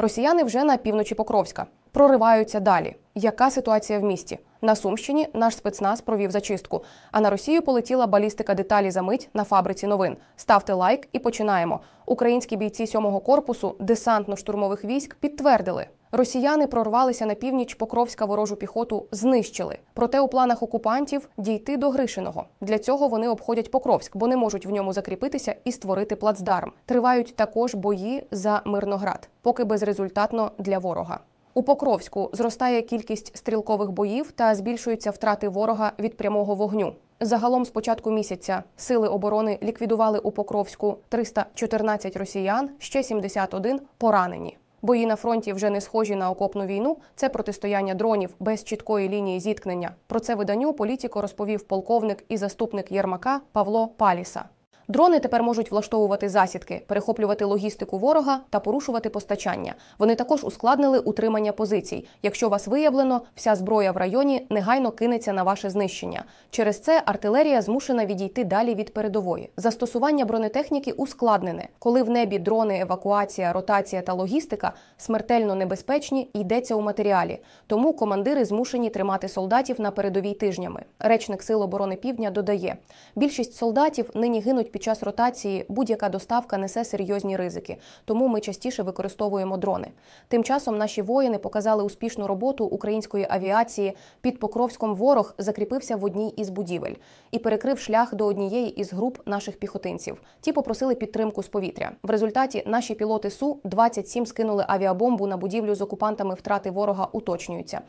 Росіяни вже на півночі Покровська прориваються далі. Яка ситуація в місті? На Сумщині наш спецназ провів зачистку. А на Росію полетіла балістика деталі за мить на фабриці новин. Ставте лайк і починаємо. Українські бійці сьомого корпусу десантно-штурмових військ підтвердили. Росіяни прорвалися на північ Покровська ворожу піхоту знищили. Проте у планах окупантів дійти до Гришиного. Для цього вони обходять Покровськ, бо не можуть в ньому закріпитися і створити плацдарм. Тривають також бої за Мирноград, поки безрезультатно для ворога. У Покровську зростає кількість стрілкових боїв та збільшуються втрати ворога від прямого вогню. Загалом з початку місяця сили оборони ліквідували у Покровську 314 росіян, ще 71 поранені. Бої на фронті вже не схожі на окопну війну. Це протистояння дронів без чіткої лінії зіткнення. Про це виданню політико розповів полковник і заступник Єрмака Павло Паліса. Дрони тепер можуть влаштовувати засідки, перехоплювати логістику ворога та порушувати постачання. Вони також ускладнили утримання позицій. Якщо вас виявлено, вся зброя в районі негайно кинеться на ваше знищення. Через це артилерія змушена відійти далі від передової. Застосування бронетехніки ускладнене, коли в небі дрони, евакуація, ротація та логістика смертельно небезпечні, йдеться у матеріалі. Тому командири змушені тримати солдатів на передовій тижнями. Речник Сил оборони Півдня додає: більшість солдатів нині гинуть під час ротації. Будь-яка доставка несе серйозні ризики, тому ми частіше використовуємо дрони. Тим часом наші воїни показали успішну роботу української авіації. Під Покровськом ворог закріпився в одній із будівель і перекрив шлях до однієї із груп наших піхотинців. Ті попросили підтримку з повітря. В результаті наші пілоти Су 27 скинули авіабомбу на будівлю з окупантами. Втрати ворога уточнюються.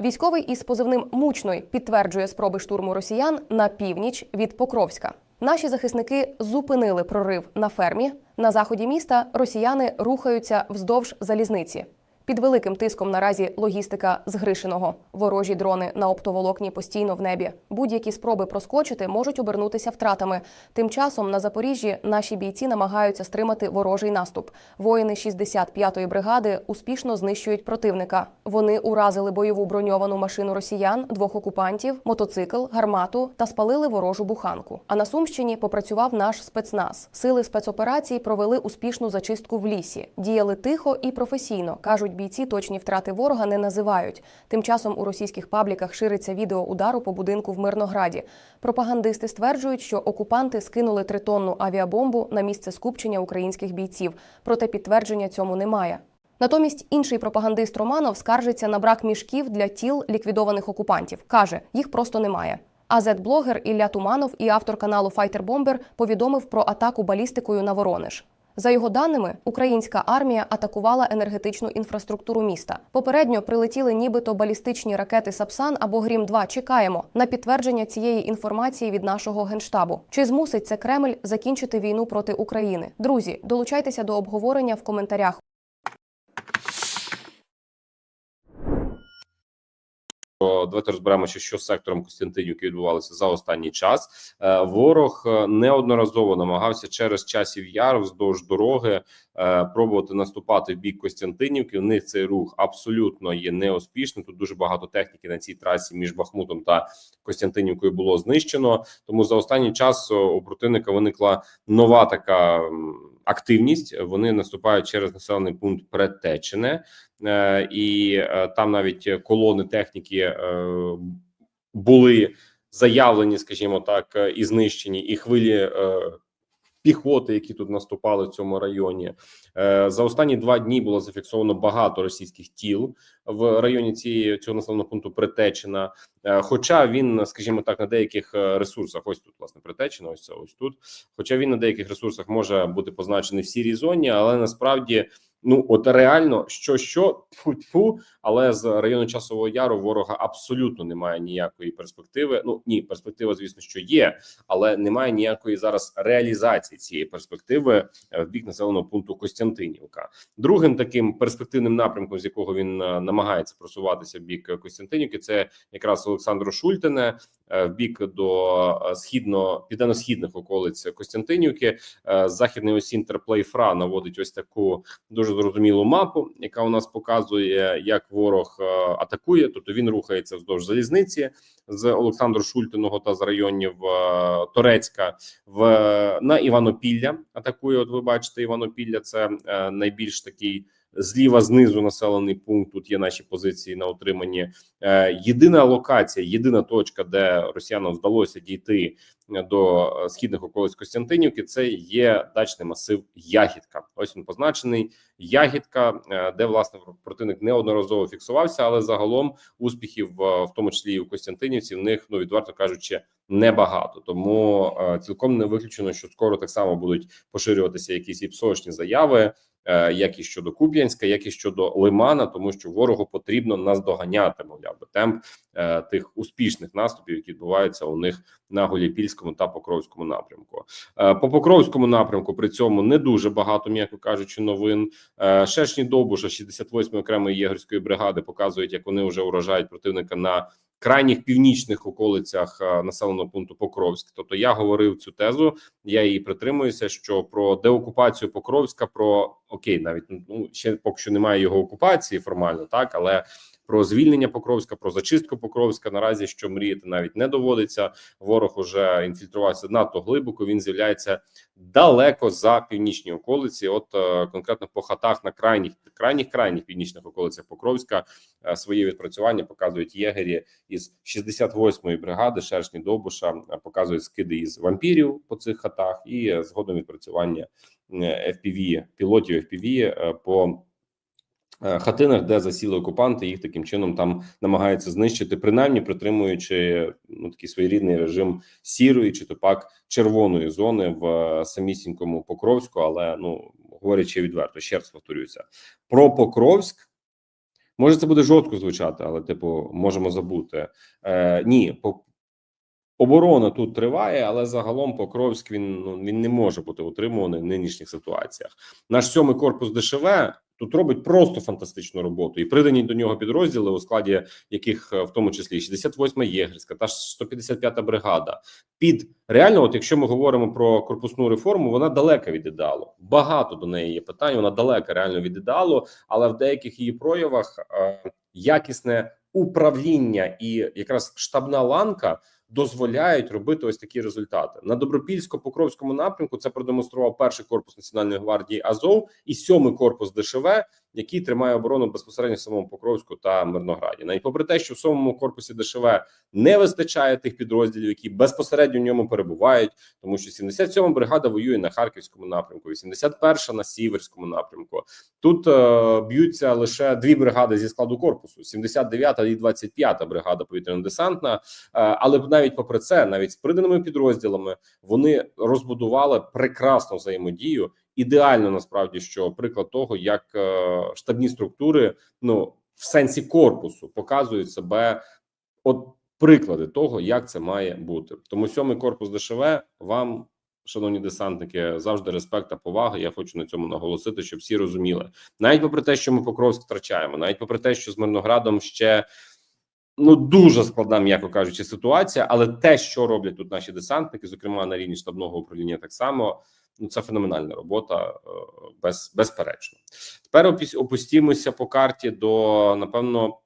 Військовий із позивним Мучной підтверджує спроби штурму росіян на північ від Покровська. Наші захисники зупинили прорив на фермі. На заході міста росіяни рухаються вздовж залізниці. Під великим тиском наразі логістика згришеного. Ворожі дрони на оптоволокні постійно в небі. Будь-які спроби проскочити можуть обернутися втратами. Тим часом на Запоріжжі наші бійці намагаються стримати ворожий наступ. Воїни 65-ї бригади успішно знищують противника. Вони уразили бойову броньовану машину росіян, двох окупантів, мотоцикл, гармату та спалили ворожу буханку. А на Сумщині попрацював наш спецназ. Сили спецоперацій провели успішну зачистку в лісі. Діяли тихо і професійно. кажуть бійці, точні втрати ворога не називають. Тим часом у російських пабліках шириться відео удару по будинку в Мирнограді. Пропагандисти стверджують, що окупанти скинули тритонну авіабомбу на місце скупчення українських бійців. Проте підтвердження цьому немає. Натомість інший пропагандист Романов скаржиться на брак мішків для тіл ліквідованих окупантів. каже, їх просто немає. А зет-блогер Ілля Туманов і автор каналу Fighter Bomber повідомив про атаку балістикою на Воронеж. За його даними, українська армія атакувала енергетичну інфраструктуру міста. Попередньо прилетіли нібито балістичні ракети Сапсан або Грім 2 Чекаємо на підтвердження цієї інформації від нашого генштабу. Чи змусить це Кремль закінчити війну проти України? Друзі, долучайтеся до обговорення в коментарях. Що Давайте розберемося, що з сектором Костянтинівки відбувалося за останній час. Е, Ворог е, неодноразово намагався через часів яр вздовж дороги е, пробувати наступати в бік Костянтинівки. В них цей рух абсолютно є неуспішним. Тут дуже багато техніки на цій трасі між Бахмутом та Костянтинівкою було знищено. Тому за останній час у противника виникла нова така. Активність вони наступають через населений пункт Предтечене, е, і е, там навіть колони техніки е, були заявлені, скажімо так, і знищені, і хвилі піхоти, які тут наступали в цьому районі. Е, За останні два дні було зафіксовано багато російських тіл в районі цієї цього населеного пункту Притечина. Е, Хоча він, скажімо так, на деяких е, ресурсах, ось тут власне Притечина, ось це ось тут. Хоча він на деяких ресурсах може бути позначений в сірій зоні, але насправді. Ну от реально, що що тьфу-тьфу, але з району часового яру ворога абсолютно немає ніякої перспективи. Ну ні, перспектива, звісно, що є, але немає ніякої зараз реалізації цієї перспективи е, в бік населеного пункту Костянтинівка. Другим таким перспективним напрямком, з якого він е, намагається просуватися в бік Костянтинівки, це якраз Олександру Шультине в бік до е, східно південно-східних околиць Костянтинівки. Е, Західний осінь Терплейфра наводить ось таку дуже зрозумілу мапу, яка у нас показує, як ворог е, атакує. Тобто він рухається вздовж залізниці з Олександру Шультиного та з районів е, Торецька в на Іванопілля. Атакує. От ви бачите, Іванопілля це е, найбільш такий зліва знизу населений пункт. Тут є наші позиції на утриманні. Е, Єдина локація, єдина точка, де росіянам вдалося дійти до е, східних околиць Костянтинівки, це є дачний масив Ягідка. Ось він позначений. Ягідка, е, де власне противник неодноразово фіксувався, але загалом успіхів, е, в тому числі і у Костянтинівці, в них ну відверто кажучи, небагато. Тому е, цілком не виключено, що скоро так само будуть поширюватися якісь і псошні заяви. Е, Як і щодо Куп'янська, як і щодо Лимана, тому що ворогу потрібно наздоганяти, мовляв, темп е, тих успішних наступів, які відбуваються у них на Голіпільському та Покровському напрямку. Е, По Покровському напрямку при цьому не дуже багато, м'яко кажучи, новин. Шершні Довбуша 68-ї окремої єгерської бригади показують, як вони вже уражають противника на крайніх північних околицях е, населеного пункту Покровськ. Тобто я говорив цю тезу, я її притримуюся. Що про деокупацію Покровська, про окей, навіть ну ще поки що немає його окупації формально, так але про звільнення Покровська, про зачистку Покровська наразі що мріяти навіть не доводиться. Ворог уже інфільтрувався надто глибоко. Він з'являється далеко за північні околиці. От е, конкретно по хатах на крайніх крайніх крайніх північних околицях Покровська е, своє відпрацювання показують єгері із 68-ї бригади Шершні Довбуша. е, Показують скиди із вампірів по цих хатах, і згодом відпрацювання FPV, пілотів FPV по хатинах, де засіли окупанти, їх таким чином там намагаються знищити, принаймні притримуючи ну такий своєрідний режим сірої чи то пак червоної зони в е, самісінькому Покровську. Але ну говорячи відверто, ще раз повторюся про Покровськ. Може, це буде жорстко звучати, але типу можемо забути. Е, ні, по оборона тут триває, але загалом Покровськ він ну він не може бути утримуваний в нинішніх ситуаціях. Наш сьомий корпус ДШВ тут робить просто фантастичну роботу, і придані до нього підрозділи, у складі яких е, в тому числі 68-ма єгерська та 155-та бригада. Під реально, от якщо ми говоримо про корпусну реформу, вона далека від ідеалу. Багато до неї є питань. Вона далека реально від ідеалу, але в деяких її проявах е, якісне управління і якраз штабна ланка дозволяють робити ось такі результати на добропільсько-покровському напрямку. Це продемонстрував перший корпус національної гвардії Азов і сьомий корпус ДШВ, який тримає оборону безпосередньо в самому Покровську та Мирнограді. Навіть попри те, що в сьомому корпусі ДШВ не вистачає тих підрозділів, які безпосередньо в ньому перебувають, тому що 77-ма бригада воює на харківському напрямку, 81-ша на сіверському напрямку. Тут е, б'ються лише дві бригади зі складу корпусу: 79-та і 25-та бригада повітряно-десантна. Е, але навіть попри це, навіть з приданими підрозділами, вони розбудували прекрасну взаємодію. Ідеально насправді, що приклад того, як е, штабні структури, ну в сенсі корпусу, показують себе, от приклади того, як це має бути. Тому сьомий корпус ДШВ вам. Шановні десантники, завжди респект та повага. Я хочу на цьому наголосити, щоб всі розуміли, навіть попри те, що ми Покровськ втрачаємо, навіть попри те, що з Мирноградом ще ну дуже складна, м'яко кажучи, ситуація. Але те, що роблять тут наші десантники, зокрема на рівні штабного управління, так само ну це феноменальна робота, е, без безперечно. Тепер опустімося по карті до напевно.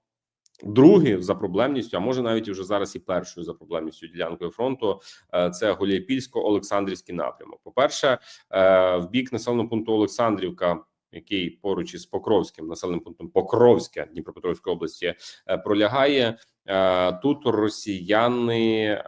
Другий за проблемністю, а може навіть вже зараз і першою за проблемністю ділянкою фронту, е, це Гуляйпільсько-Олександрівський напрямок. По перше, е, в бік населеного пункту Олександрівка, який поруч із Покровським населеним пунктом Покровське Дніпропетровської області пролягає. Тут росіяни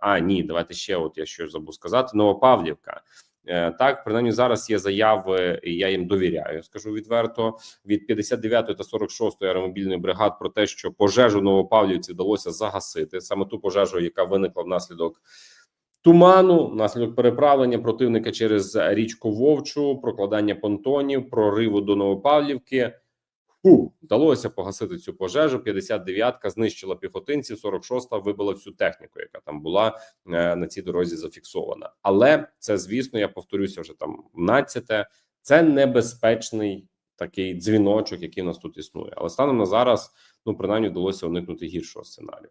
а ні, давайте ще. От я що забув сказати. Новопавлівка. Е, Так, принаймні зараз є заяви, і я їм довіряю. Скажу відверто від 59-ї та 46-ї аеромобільної бригад про те, що пожежу Новопавлівці вдалося загасити саме ту пожежу, яка виникла внаслідок туману, внаслідок переправлення противника через річку Вовчу, прокладання понтонів, прориву до Новопавлівки. Фу, вдалося погасити цю пожежу. 59-ка знищила піхотинців, 46-та вибила всю техніку, яка там була е, на цій дорозі зафіксована. Але це, звісно, я повторюся вже там 12 Це небезпечний такий дзвіночок, який у нас тут існує. Але станом на зараз, ну принаймні, вдалося уникнути гіршого сценарію.